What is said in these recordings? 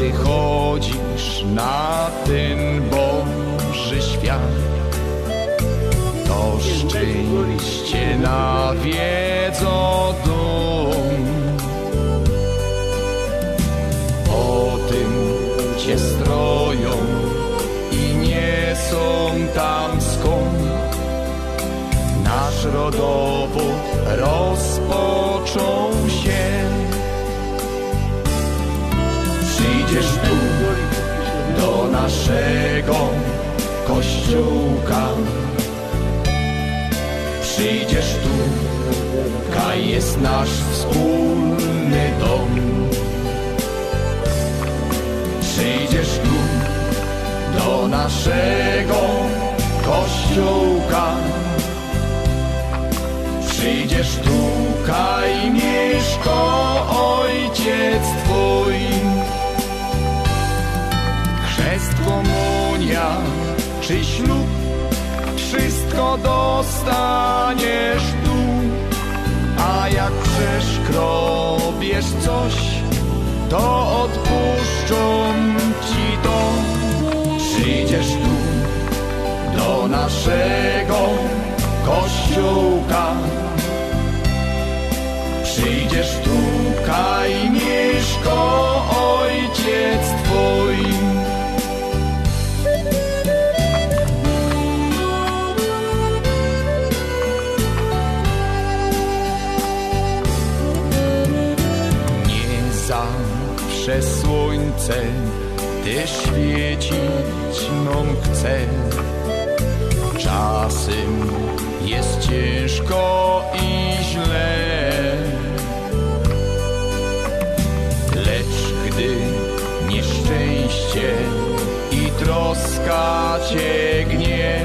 przychodzisz na ten Boży świat, to szczęście nawiedzo dom. Po tym cię stroją i nie są tam skąd. Nasz rodowód rozpoczął naszego kościółka. Przyjdziesz tu, kaj jest nasz wspólny dom. Przyjdziesz tu do naszego kościółka. Przyjdziesz tu, kaj mieszka Chrzest, komunia czy ślub, wszystko dostaniesz tu. A jak przeszkrobiesz coś, to odpuszczą ci to. Przyjdziesz tu do naszego kościółka. Przyjdziesz tu, zawsze słońce ty świecić nam chce. Czasem jest ciężko i źle. Lecz gdy nieszczęście i troska cię gnie,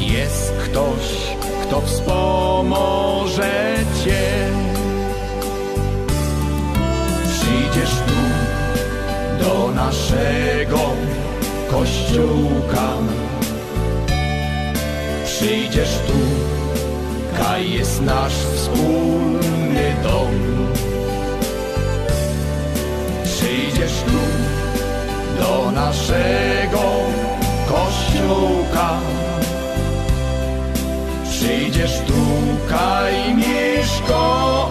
jest ktoś, kto wspomoże cię. Naszego kościółka. Przyjdziesz tu, kaj jest nasz wspólny dom. Przyjdziesz tu do naszego kościółka. Przyjdziesz tu, kaj mieszka ojciec twój.